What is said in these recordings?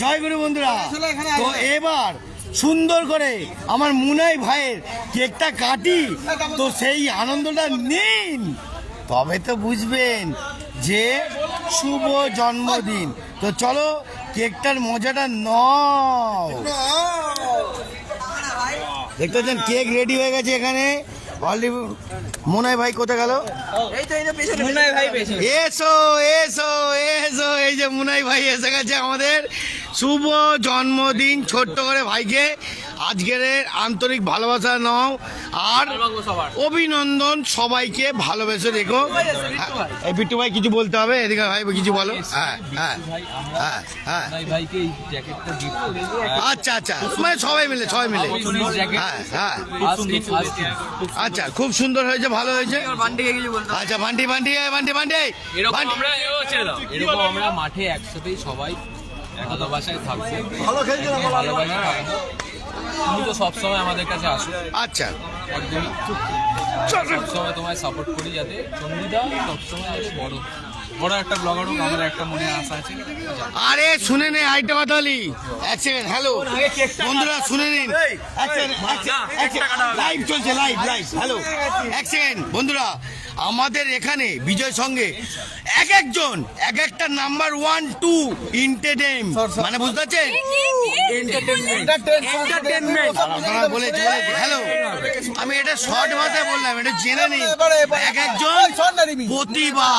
জয় গুরু বন্ধুরা। তো এবার সুন্দর করে আমার মুনাই ভাইয়ের কেকটা কাটি তো সেই আনন্দটা নিন। তবে তো বুঝবেন যে শুভ জন্মদিন। তো চলো কেকটার মজাটা নাও। দেখতে পাচ্ছেন কেক রেডি হয়ে গেছে এখানে। অলরেডি মুনাই ভাই কোথায় গেল? এসো এসো এসো এই যে মুনাই ভাই এসে গেছে আমাদের। শুভ জন্মদিন ছোট্ট করে ভাইকে। আজকের আন্তরিক ভালোবাসা নাও আর অভিনন্দন সবাইকে ভালোবেসে রেখো। এই বিট্টু ভাই। কিছু বলতে হবে? এদিকে ভাই কিছু বলো। হ্যাঁ হ্যাঁ হ্যাঁ হ্যাঁ। গিফট করে। আচ্ছা আচ্ছা। মানে সবাই মিলে সবাই মিলে। হ্যাঁ হ্যাঁ। আজকে আচ্ছা খুব সুন্দর হয়েছে ভালো হয়েছে। আচ্ছা বান্টি বান্টি এই বান্টি বান্টি। এরকম বান্টি। আমরা এও ছেড়ে দাও এরকম আমরা মাঠে একসাথেই সবাই ভালোবাসায় থাকব ভালোবাসায় থাকব তুমি তো সবসময় আমাদের কাছে আসো। আচ্ছা। একদমই। সবসময় তোমায় সাপোর্ট করি যাতে চন্ডিদা সবসময় যাতে বড় বড় একটা ব্লগার হোক একটা মনে আশা আছে। আরে শুনে নে আইটা কথা এক সেকেন্ড হ্যালো বন্ধুরা শুনে নিন। এক সেকেন্ড লাইভ চলছে লাইভ লাইভ হ্যালো এক সেকেন্ড বন্ধুরা আমাদের এখানে বিজয় সঙ্গে এক একজন এক একটা নাম্বার ওয়ান টু ইন্টারটেন মানে বুঝতে পারছেন? হ্যালো আমি এটা শর্ট ভাষায় বললাম এটা জেনে নিন। এক একজন প্রতিভা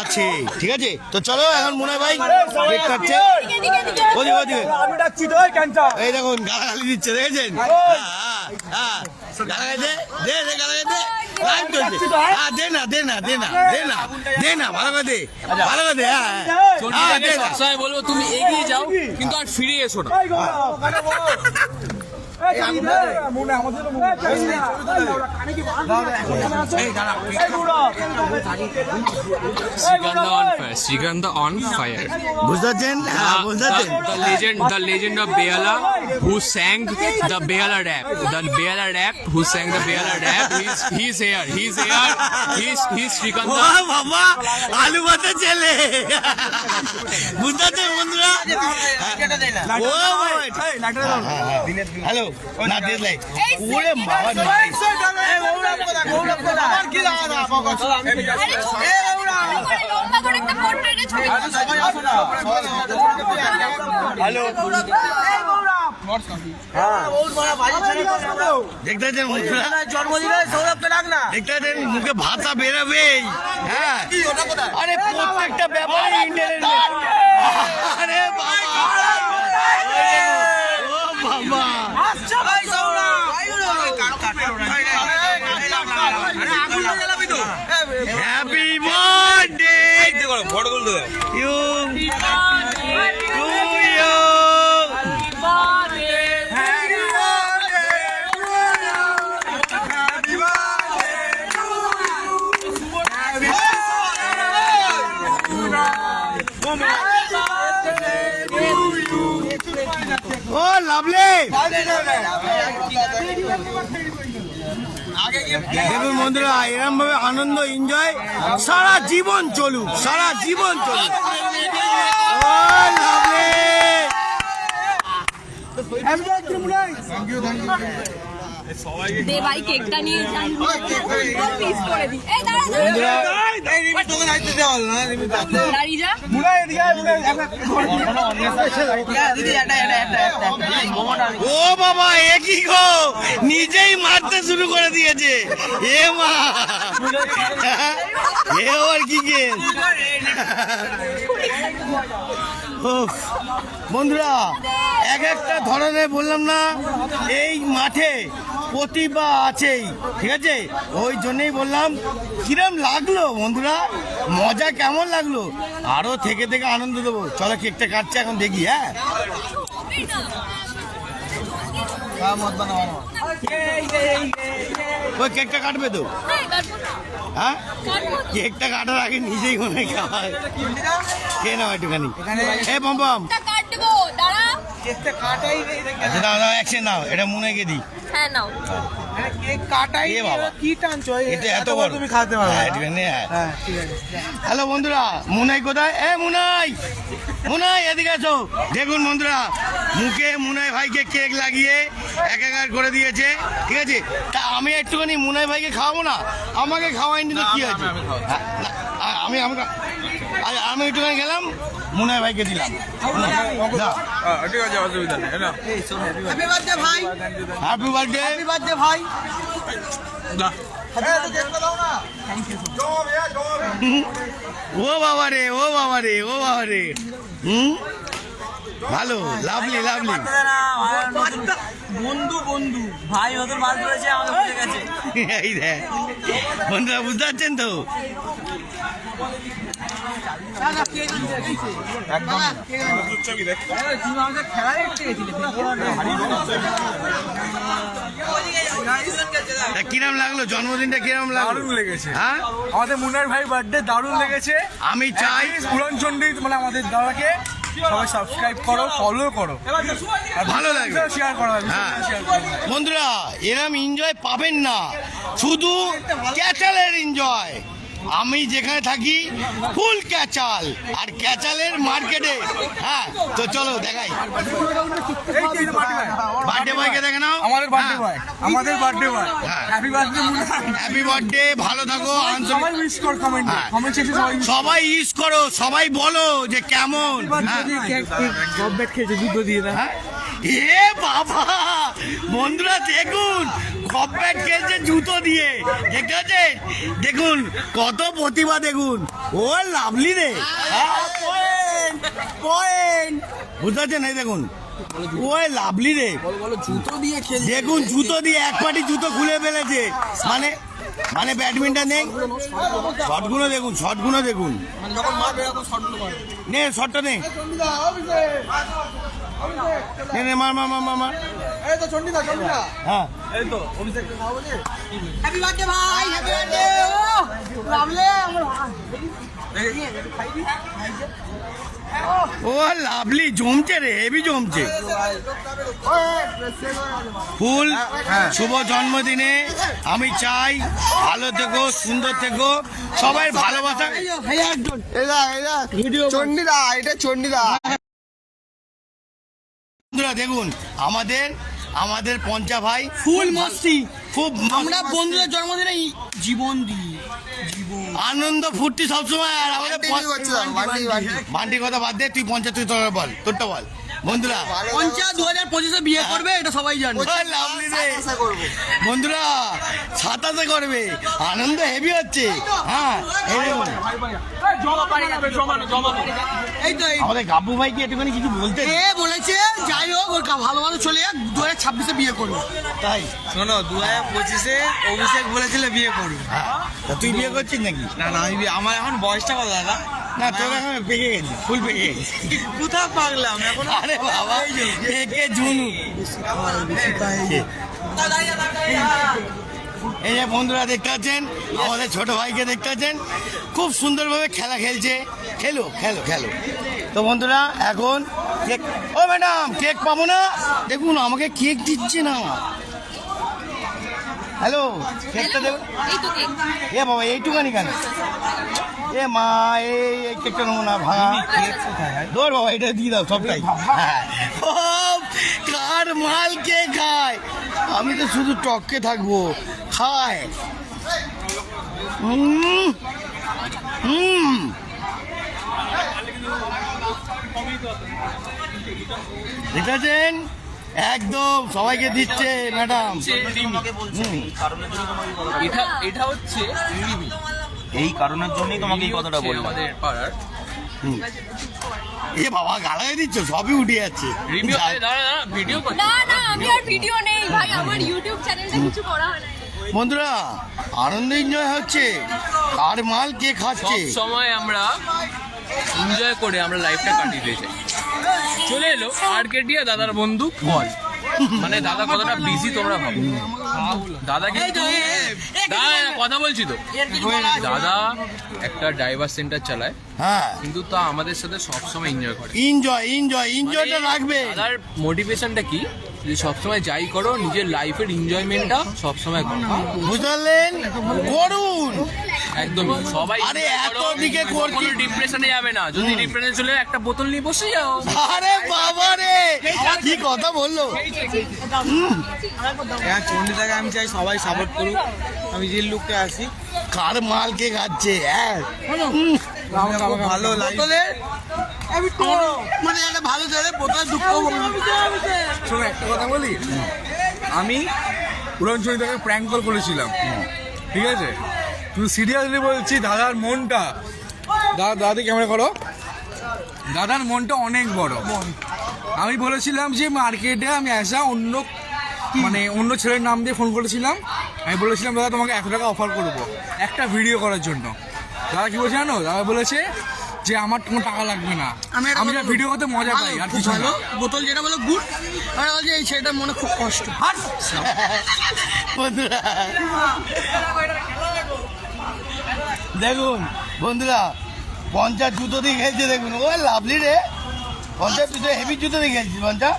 আছে। ঠিক আছে? তো চলো এখন মনে হয় ভাই কেক কাটছে ওদিকে ওদিকে আমি ডাকছি তো ওই ক্যান্টা এই দেখুন গালাগালি দিচ্ছে দেখেছেন? হ্যাঁ, হ্যাঁ। গালাগালি দে দে গালাগালি দে না দে না দে না দে না দে না ভালো করে দে ভালো করে দে হ্যাঁ হ্যাঁ। হ্যাঁ বলব তুমি এগিয়ে যাও কিন্তু আর ফিরে এসো না মনে আমাদের তো মনে কানে কি Srigandha on fire. Srigandha বুঝতে পারছেন হ্যাঁ The, বুঝতে পারছেন the, the legend, the legend of Beala, who sang the Beala rap, the Beala rap, who sang the Beala rap. He's he's here. He's here. He's he's O Srikantha. বাবা আলু ভাতে ছেলে বুঝতে হ্যালো না দিয়ে ওরে বাবা হ্যালো দেখতে মুখে ভাষা বেরোবেই হ্যাঁ আরে প্রত্যেকটা ব্যাপারে ইন্টারনেট আরে বাবা হ্যাপি বার্থডে ইউ দেখুন বন্ধুরা এরম ভাবে আনন্দ এনজয় সারা জীবন চলুক সারা জীবন চলুক। সবাই লাভলি দে ভাই কেকটা নিয়ে যান। পিস করে দি এই দাঁড়া যা ও বাবা এ কি গো? নিজেই মারতে শুরু করে দিয়েছে। এ মা। এ আর কি গেম? বন্ধুরা এক একটা ধরনের বললাম না এই মাঠে প্রতিভা আছেই ঠিক আছে? ওই জন্যই বললাম কিরম লাগল বন্ধুরা? মজা কেমন লাগল? আরও থেকে থেকে আনন্দ দেবো। চলো কেকটা কাটছে এখন দেখি হ্যাঁ? ওই কেকটা কাটবে তো? হ্যাঁ। হ্যাঁ। কেকটা কাটার আগে নিজেই মনে খাওয়ায় খেয়ে নাও একটুখানি। এ পম কেকটা দাঁড়া। আচ্ছা দাও দাও একসেন নাও এটা মনে গিয়ে দিই। হ্যাঁ, নাও। কেক কাটাই এ বাবা। কি টানছো? এটা এত এত বড়। তুমি খাতে পারবে হ্যাঁ, হ্যাঁ। হ্যাঁ ঠিক আছে হ্যালো বন্ধুরা মুনাই কোথায়? এ মুনাই! মুনাই এদিকে আছো দেখুন বন্ধুরা মুখে মুনাই ভাইকে কেক লাগিয়ে এক একার করে দিয়েছে ঠিক আছে? তা আমি একটুখানি মুনাই ভাইকে খাওয়াবো না? আমাকে খাওয়াইনি তো না, কি আছে আমি খাওয়াচ্ছি। হ্যাঁ, আমি একটুখানি গেলাম মুনাই ভাইকে দিলাম। ঠিক আছে অসুবিধা নেই হ্যাপি বার্থডে ভাই। হ্যাপি বার্থডে হ্যাপি বার্থডে ভাই। ও বাবা রে ও বাবা রে ও বাবা রে। হুম? ভালো লাভলি লাভলি। বন্ধু বন্ধু ভাই ওদের বার করেছে আমাদের গেছে। এই দেখ বন্ধুরা বুঝতে পারছেন তো? তা কিরম লাগল? জন্মদিনটা কিরম লাগল? দারুণ লেগেছে। হ্যাঁ? আমাদের মুন্নার ভাই বার্থডে দারুণ লেগেছে। আমি চাই উড়নচন্ডী মানে আমাদের দাদাকে সবাই সাবস্ক্রাইব করো ফলো করো। ভালো লাগবে। শেয়ার করো হ্যাঁ। করো। বন্ধুরা এরম এনজয় পাবেন না। শুধু ক্যাচালের এনজয় আমি যেখানে থাকি ফুল ক্যাচাল। আর ক্যাচালের মার্কেটে। হ্যাঁ তো চলো দেখাই। বার্থডে বয় বার্থডে বয়কে দেখে নাও আমাদের বার্থডে বয় আমাদের বার্থডে বয় হ্যাঁ। হ্যাপি বার্থডে হ্যাপি বার্থডে ভালো থাকো সবাই উইশ কর কমেন্ট হ্যাঁ। কমেন্ট সেকশনে সবাই সবাই ইউজ করো সবাই বলো যে কেমন। হ্যাঁ। সব ব্যাট খেয়েছে যুদ্ধ দিয়ে না। হ্যাঁ? এ বাবা বন্ধুরা দেখুন কপব্যাট খেলছে জুতো দিয়ে। ঠিক আছে দেখুন কত প্রতিভা দেখুন। ও লাভলি রে। পয়েন্ট বুঝতে পারছেন? এই দেখুন। ও লাভলি রে। জুতো দিয়ে দেখুন জুতো দিয়ে এক পাটি জুতো খুলে ফেলেছে। মানে মানে ব্যাডমিন্টন নেই। শটগুলো দেখুন শটগুলো দেখুন। মানে নে শটটা নে। নে নে মার মার মার মার মার। এই তো চন্ডিদা চন্ডিদা হ্যাঁ। এই তো অভিষেক। হ্যাপি বার্থডে ভাই হ্যাপি বার্থডে ও লাভলে আমার ও লাভলি জমছে রে হেভি জমছে। ফুল শুভ জন্মদিনে আমি চাই ভালো থেকো সুন্দর থেকো সবাই ভালোবাসা। চন্ডিদা এটা চন্ডিদা বন্ধুরা দেখুন আমাদের আমাদের পঞ্চা ভাই ফুল মস্তি। খুব আমরা বন্ধুদের জন্মদিনে জীবন দিই। আনন্দ ফুর্তি সবসময়। আর আমাদের বান্টি কথা বাদ দে তুই পঞ্চায়েত তুই তোর বল তোরটা বল। বন্ধুরা পঞ্চা দু হাজার পঁচিশে বিয়ে করবে এটা সবাই জানে। বন্ধুরা সাতাশে করবে। আনন্দ হেভি হচ্ছে। হ্যাঁ এই দেখুন। এই তো এই- আমাদের গাব্বু ভাই কি একটুখানি কিছু বলতে এ বলেছে যাই হোক ওর কা- ভালো ভালো চলে যাক দু হাজার ছাব্বিশে বিয়ে করবে। তাই? শোনো দু হাজার পঁচিশে অভিষেক বলেছিল বিয়ে করবে। হ্যাঁ তুই বিয়ে করছিস নাকি? না না আমি আমার এখন বয়সটা কত দাদা? না তোর এখন পেকে ফুল পেকে গেছিস। কোথাও পাগলাম এখন আরে বাবা একে জুনু এই যে বন্ধুরা দেখতে পাচ্ছেন আমাদের ছোট ভাইকে দেখতে পাচ্ছেন খুব সুন্দরভাবে খেলা খেলছে। খেলো খেলো খেলো। তো বন্ধুরা এখন কেক ও ম্যাডাম কেক পাবো না? দেখুন আমাকে কেক দিচ্ছে না। হ্যালো কেকটা দেবেন এই তো কেক এ বাবা এইটুখানি কেন এ মা এই কেকটা নেব না ভাঙা। ধর বাবা এটা দিয়ে দাও সবটাই। হ্যাঁ। কার মাল কে খায়? আমি তো শুধু টককে থাকব। খায়। হুম হুম দেখতে পাচ্ছেন একদম সবাইকে দিচ্ছে ম্যাডাম। এটা এটা হচ্ছে এই কারণের জন্যই তোমাকে এই কথাটা বললাম। আমাদের পাড়ার এ বাবা গালায় দিচ্ছ সবই উঠে যাচ্ছে। দাঁড়া ভিডিও না না আমি আর ভিডিও নেই ভাই আমার ইউটিউব চ্যানেলটা কিছু করা হয় না বন্ধুরা আনন্দ এনজয় হচ্ছে। কার মাল কে খাচ্ছে? সব সময় আমরা এনজয় করে আমরা লাইফটা কাটিয়ে দিয়ে যাই চলে এলো। আরকেডিয়া দাদার বন্ধু কল মানে দাদা কতটা বিজি তোমরা ভাবো। দাদা কিন্তু দাদা কথা বলছি তো। দাদা একটা ড্রাইভার সেন্টার চালায়। হ্যাঁ। কিন্তু তা আমাদের সাথে সবসময় এনজয় করে। এনজয় এনজয় এনজয়টা রাখবে। দাদার মোটিভেশনটা কি? যে সবসময় যাই করো নিজের লাইফের এনজয়মেন্টটা সবসময় করো। বুঝতে পারলেন করুন। একদমই সবাই আরে এত দিকে করছি। ডিপ্রেশনে যাবে না। যদি ডিপ্রেশনে চলে একটা বোতল নিয়ে বসে যাও। আরে বাবা রে! কি কথা বলল? হ্যাঁ চন্ডিদাকে আমি চাই সবাই সাপোর্ট করুক। আমি যে লুকটা আসি কার মাল কে খাচ্ছে হ্যাঁ? ভালো মানে একটা ভালো ছেলে বোতল দুঃখ শোনো একটা কথা বলি? আমি পুরন চরিতাকে প্র্যাঙ্ক কল করেছিলাম। ঠিক আছে? তুই সিরিয়াসলি বলছি দাদার মনটা দাদা দাদি ক্যামেরা করো দাদার মনটা অনেক বড়। আমি বলেছিলাম যে মার্কেটে আমি আসা অন্য মানে অন্য ছেলের নাম দিয়ে ফোন করেছিলাম। আমি বলেছিলাম দাদা তোমাকে একশো টাকা অফার করব। একটা ভিডিও করার জন্য। দাদা কি বলছে জানো? দাদা বলেছে যে আমার কোনো টাকা লাগবে না। আমি যা ভিডিও করতে মজা পাই আর কিছু ভালো। বোতল যেটা বলো গুড। আর বলছে এই ছেলেটার মনে খুব কষ্ট। বন্ধুরা। দেখুন বন্ধুরা পঞ্চাশ জুতো দিয়ে খেলছে দেখুন। ও লাভলি রে। পঞ্চাশ জুতো হেভি জুতো দিয়ে খেলছিস পঞ্চাশ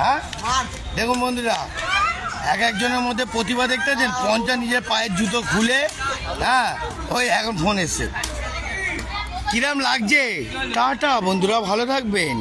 হ্যাঁ? দেখুন বন্ধুরা এক একজনের মধ্যে প্রতিভা দেখতেছেন পঞ্চা নিজের পায়ের জুতো খুলে হ্যাঁ ওই এখন ফোন এসছে। কিরাম লাগছে? টাটা বন্ধুরা ভালো থাকবেন।